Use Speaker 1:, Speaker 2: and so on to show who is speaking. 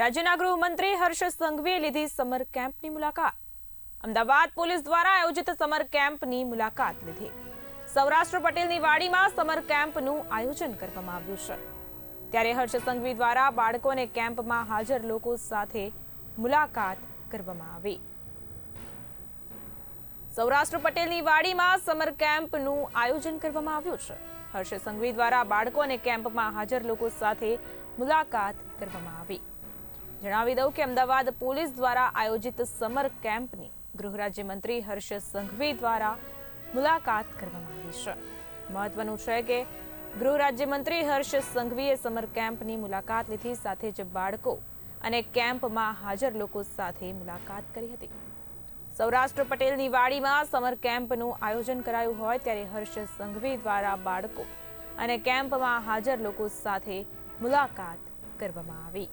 Speaker 1: રાજ્યના ગૃહમંત્રી હર્ષ સંઘવીએ લીધી સમર કેમ્પની મુલાકાત. અમદાવાદ પોલીસ દ્વારા આયોજિત સમર કેમ્પની મુલાકાત લીધી. સૌરાષ્ટ્ર પટેલની વાડીમાં સમર કેમ્પનું આયોજન કરવામાં આવ્યું છે. ત્યારે હર્ષ સંઘવી દ્વારા બાળકોને કેમ્પમાં હાજર લોકો સાથે મુલાકાત કરવામાં આવી. સૌરાષ્ટ્ર પટેલની વાડીમાં સમર કેમ્પનું આયોજન કરવામાં આવ્યું છે. હર્ષ સંઘવી દ્વારા બાળકો અને કેમ્પમાં હાજર લોકો સાથે મુલાકાત કરવામાં આવી. જણાવી દઉં કે અમદાવાદ પોલીસ દ્વારા આયોજિત સમર કેમ્પની ગૃહ રાજ્યમંત્રી હર્ષ સંઘવી દ્વારા મુલાકાત કરવામાં આવી છે. મહત્વનું છે કે ગૃહ રાજ્યમંત્રી હર્ષ સંઘવીએ સમર કેમ્પની મુલાકાત લીધી, સાથે જ બાળકો અને કેમ્પમાં હાજર લોકો સાથે મુલાકાત કરી હતી. સૌરાષ્ટ્ર પટેલની વાડીમાં સમર કેમ્પનું આયોજન કરાયું હોય ત્યારે હર્ષ સંઘવી દ્વારા બાળકો અને કેમ્પમાં હાજર લોકો સાથે મુલાકાત કરવામાં આવી.